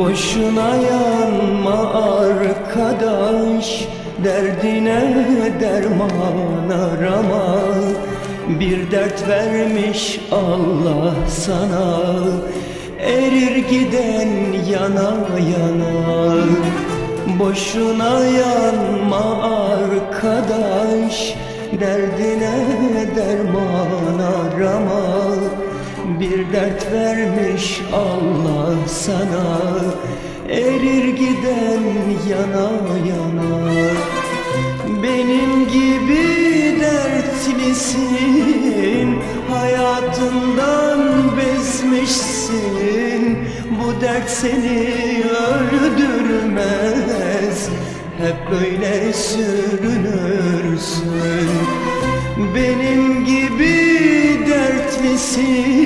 Boşuna yanma arkadaş Derdine derman arama. Bir dert vermiş Allah sana Erir giden yana yana. Boşuna yanma arkadaş Derdine derman arama Bir dert vermiş Allah sana Erir giden yana yana. Benim gibi dertlisin Hayatından bezmişsin. Bu dert seni öldürmez. Hep böyle sürünürsün. Benim gibi dertlisin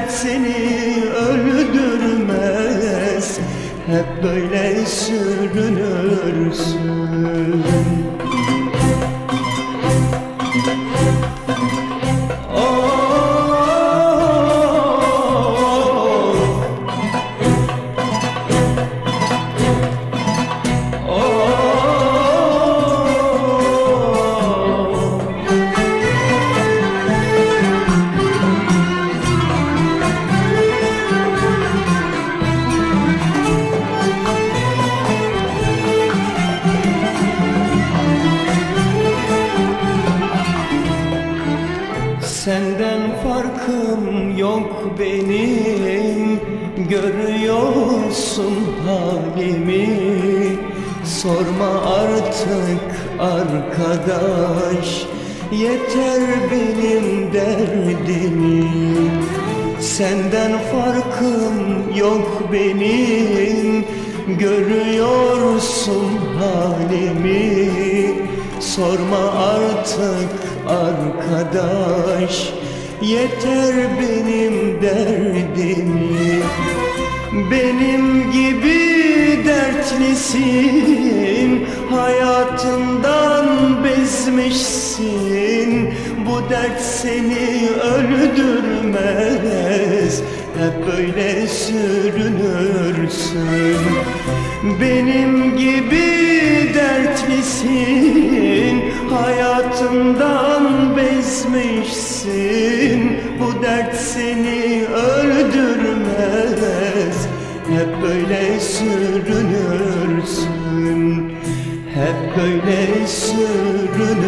dert seni öldürmez. Hep böyle sürünürsün Senden farkım yok benim. Görüyorsun halimi. Sorma artık arkadaş. Yeter benim derdimi. Senden farkım yok benim. Görüyorsun halimi Sorma artık arkadaş Yeter benim derdimi Benim gibi dertlisin Hayatından bezmişsin. Bu dert seni öldürmez Hep böyle sürünürsün. Benim gibi dertlisin Hayatından bezmişsin. Bu dert seni öldürmez Hep böyle sürünürsün. Hep böyle sürünürsün